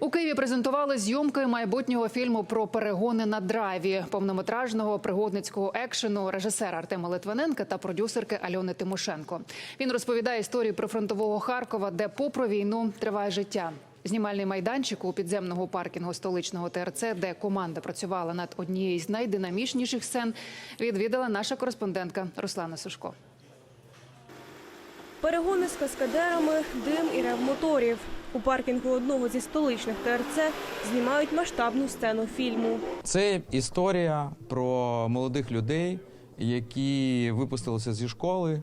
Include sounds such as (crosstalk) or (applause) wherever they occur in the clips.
У Києві презентували зйомки майбутнього фільму про перегони на драйві, повнометражного пригодницького екшену режисера Артема Литвиненка та продюсерки Альони Тимошенко. Він розповідає історію про фронтового Харкова, де попри війну триває життя. Знімальний майданчик у підземного паркінгу столичного ТРЦ, де команда працювала над однією з найдинамічніших сцен, відвідала наша кореспондентка Руслана Сушко. Перегони з каскадерами, дим і рев моторів. У паркінгу одного зі столичних ТРЦ знімають масштабну сцену фільму. Це історія про молодих людей, які випустилися зі школи,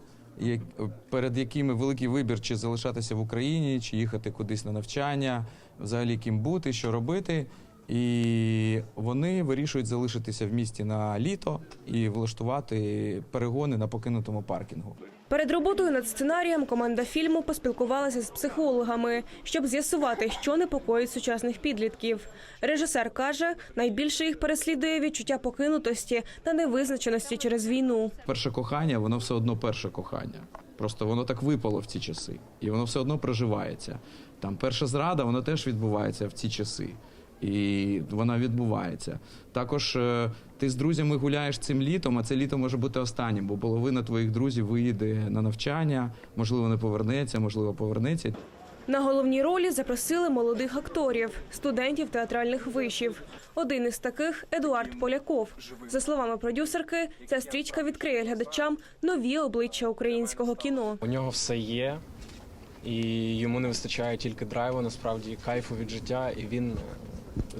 перед якими великий вибір, чи залишатися в Україні, чи їхати кудись на навчання, взагалі ким бути, що робити. І вони вирішують залишитися в місті на літо і влаштувати перегони на покинутому паркінгу. Перед роботою над сценарієм команда фільму поспілкувалася з психологами, щоб з'ясувати, що непокоїть сучасних підлітків. Режисер каже, найбільше їх переслідує відчуття покинутості та невизначеності через війну. Перше кохання, воно все одно перше кохання. Просто воно так випало в ці часи, і воно все одно проживається. Там перша зрада, вона теж відбувається в ці часи. І вона відбувається. Також е, ти з друзями гуляєш цим літом, а це літо може бути останнім, бо половина твоїх друзів виїде на навчання, можливо, не повернеться, можливо, повернеться. На головній ролі запросили молодих акторів, студентів театральних вишів. Один із таких Едуард Поляков. За словами продюсерки, ця стрічка відкриє глядачам нові обличчя українського кіно. У нього все є, і йому не вистачає тільки драйву, насправді кайфу від життя, і він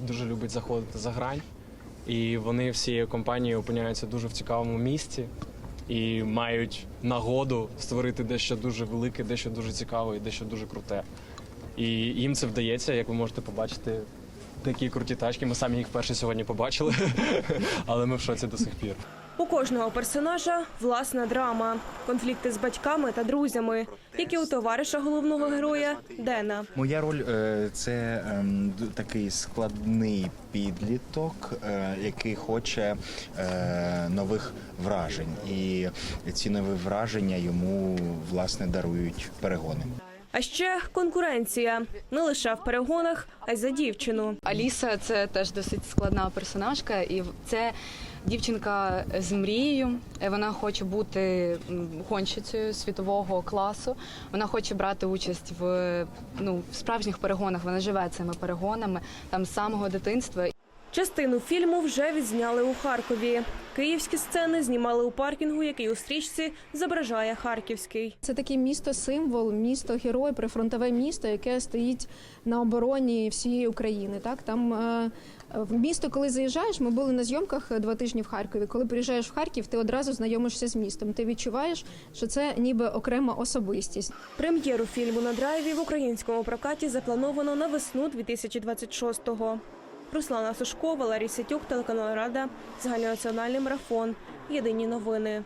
дуже любить заходити за грань. І вони всією компанією опиняються дуже в цікавому місці і мають нагоду створити дещо дуже велике, дещо дуже цікаве і дещо дуже круте. І їм це вдається, як ви можете побачити. Такі круті тачки. Ми самі їх вперше сьогодні побачили, (laughs) але ми в шоці до сих пір. У кожного персонажа власна драма, конфлікти з батьками та друзями, як і у товариша головного героя Дена. Моя роль е, це ем, такий складний підліток, е, який хоче е, нових вражень, і ці нові враження йому власне дарують перегони. А ще конкуренція не лише в перегонах, а й за дівчину. Аліса це теж досить складна персонажка, і це дівчинка з мрією. Е, Вона хоче бути гонщицею світового класу. Вона хоче брати участь в ну в справжніх перегонах. Вона живе цими перегонами там з самого дитинства. Частину фільму вже відзняли у Харкові. Київські сцени знімали у паркінгу, який у стрічці зображає Харківський. Це таке місто-символ, місто-герой, прифронтове місто, яке стоїть на обороні всієї України. Так там е, в місто, коли заїжджаєш, ми були на зйомках два тижні в Харкові. Коли приїжджаєш в Харків, ти одразу знайомишся з містом. Ти відчуваєш, що це ніби окрема особистість. Прем'єру фільму на драйві в українському прокаті заплановано на весну 2026-го. Руслана Сушко, Валерій Сетюк, телеканал Рада, загальнонаціональний марафон. Єдині новини.